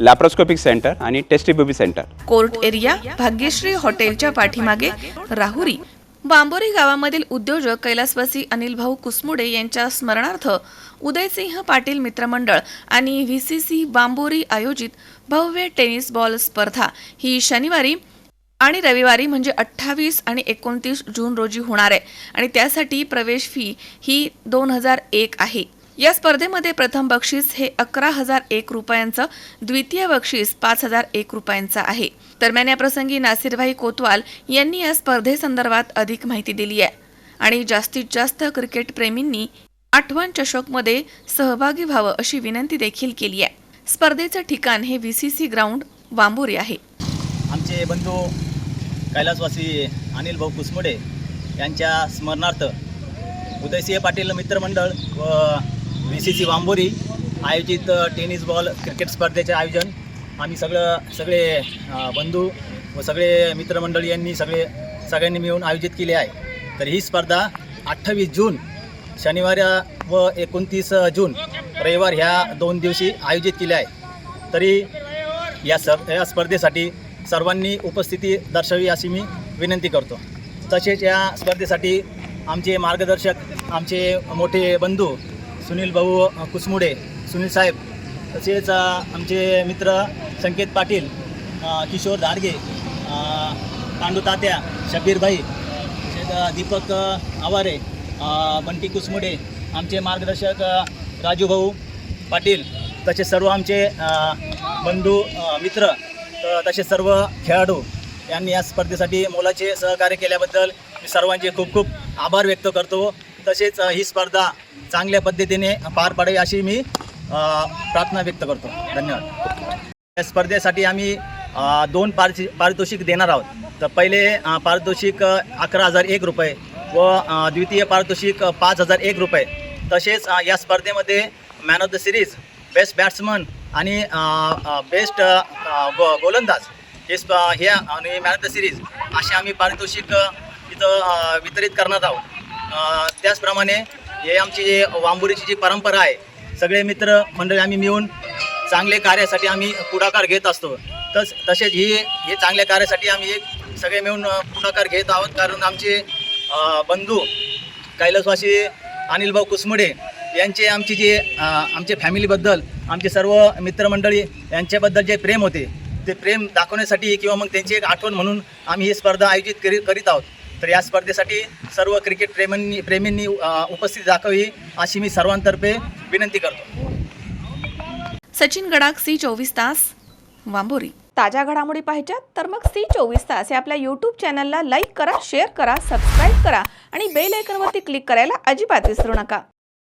Laparoscopic centre आणि test tube baby centre court area Bhagyashree हॉटेलच्या पाठीमागे राहुरी. बांबोरी गावामधील उद्योजक कैलासवासी अनिल भाऊ कुसमुडे यांच्या स्मरणार्थ उदयसिंह पाटील मित्रमंडळ आणि व्ही सी सी बांबोरी आयोजित भव्य टेनिस बॉल स्पर्धा ही शनिवारी आणि रविवारी म्हणजे अठ्ठावीस आणि एकोणतीस जून रोजी होणार आहे. आणि त्यासाठी प्रवेश फी ही दोन हजार एक आहे. या स्पर्धेमध्ये प्रथम बक्षीस हे अकरा हजार एक रुपयांचं द्वितीय बक्षीस पाच हजार एक रुपयांचं आहे. दरम्यान याप्रसंगी नासिरभाई कोतवाल यांनी या स्पर्धेसंदर्भात अधिक माहिती दिली आहे. आणि जास्तीत जास्त क्रिकेट प्रेमींनी आठवण चषकमध्ये सहभागी व्हावं अशी विनंती देखील केली आहे. स्पर्धेचं ठिकाण हे V C C ground Wambori आहे. आमचे बंधू कैलासवासी अनिल भाऊ कुसमुडे यांच्या स्मरणार्थ उदयसिंह पाटील मित्रमंडळ व बी सी सी वांबोरी आयोजित टेनिस बॉल क्रिकेट स्पर्धेचे आयोजन. आम्ही सगळं सगळे बंधू व सगळे मित्रमंडळी यांनी सगळे सगळ्यांनी मिळून आयोजित केली आहे. तर ही स्पर्धा अठ्ठावीस जून शनिवार व एकोणतीस जून रविवार ह्या दोन दिवशी आयोजित केली आहे तरी या सर या स्पर्धेसाठी सर्वांनी उपस्थिती दर्शवी अशी मी विनंती करतो. तसेच या स्पर्धेसाठी आमचे मार्गदर्शक आमचे मोठे बंधू सुनील भाऊ कुसमुडे सुनील साहेब तसेच आमचे मित्र संकेत पाटील किशोर धाडगे पांडू तात्या शबीरभाई तसेच दीपक आवारे बंटी कुसमुडे आमचे मार्गदर्शक राजूभाऊ पाटील तसे सर्व आमचे बंधू मित्र तसे सर्व खेळाडू यांनी या स्पर्धेसाठी मोलाचे सहकार्य केल्याबद्दल मी सर्वांचे खूप खूप आभार व्यक्त करतो. तसेच ही स्पर्धा चांगल्या पद्धतीने पार पाडावी अशी मी प्रार्थना व्यक्त करतो. धन्यवाद. या स्पर्धेसाठी आम्ही दोन पारितोषि पारितोषिक देणार आहोत. तर पहिले पारितोषिक अकरा हजार एक रुपये व द्वितीय पारितोषिक पाच हजार एक रुपये. तसेच या स्पर्धेमध्ये man of the series best batsman आणि बेस्ट गो गोलंदाज हे स्प हे आणि मॅन ऑफ द सिरीज असे आम्ही पारितोषिक इथं वितरित करणार आहोत. त्याचप्रमाणे हे आमची जे वांबुरीची जी परंपरा आहे सगळे मित्र मंडळी आम्ही मिळून चांगले कार्यासाठी आम्ही पुढाकार घेत असतो. तस तसेच ही हे चांगल्या कार्यासाठी आम्ही एक सगळे मिळून पुढाकार घेत आहोत. कारण आमचे बंधू कैलासवासी अनिलभाऊ कुसमुडे यांचे आमची जे आमचे फॅमिलीबद्दल आमचे सर्व मित्रमंडळी यांच्याबद्दल जे प्रेम होते ते प्रेम दाखवण्यासाठी किंवा मग त्यांची एक आठवण म्हणून आम्ही ही स्पर्धा आयोजित करी करीत आहोत. तर या स्पर्धेसाठी सर्व क्रिकेट प्रेमींनी प्रेमींनी उपस्थिती दाखवी अशी मी सर्वांतर्फे विनंती करतो. सचिन गडाख सी चोवीस तास वांबोरी. ताज्या घडामोडी पाहिजेत तर मग सी चोवीस तास या आपल्या यूट्यूब चॅनलला लाईक करा शेअर करा सबस्क्राईब करा आणि बेल आयकॉनवरती क्लिक करायला अजिबात विसरू नका.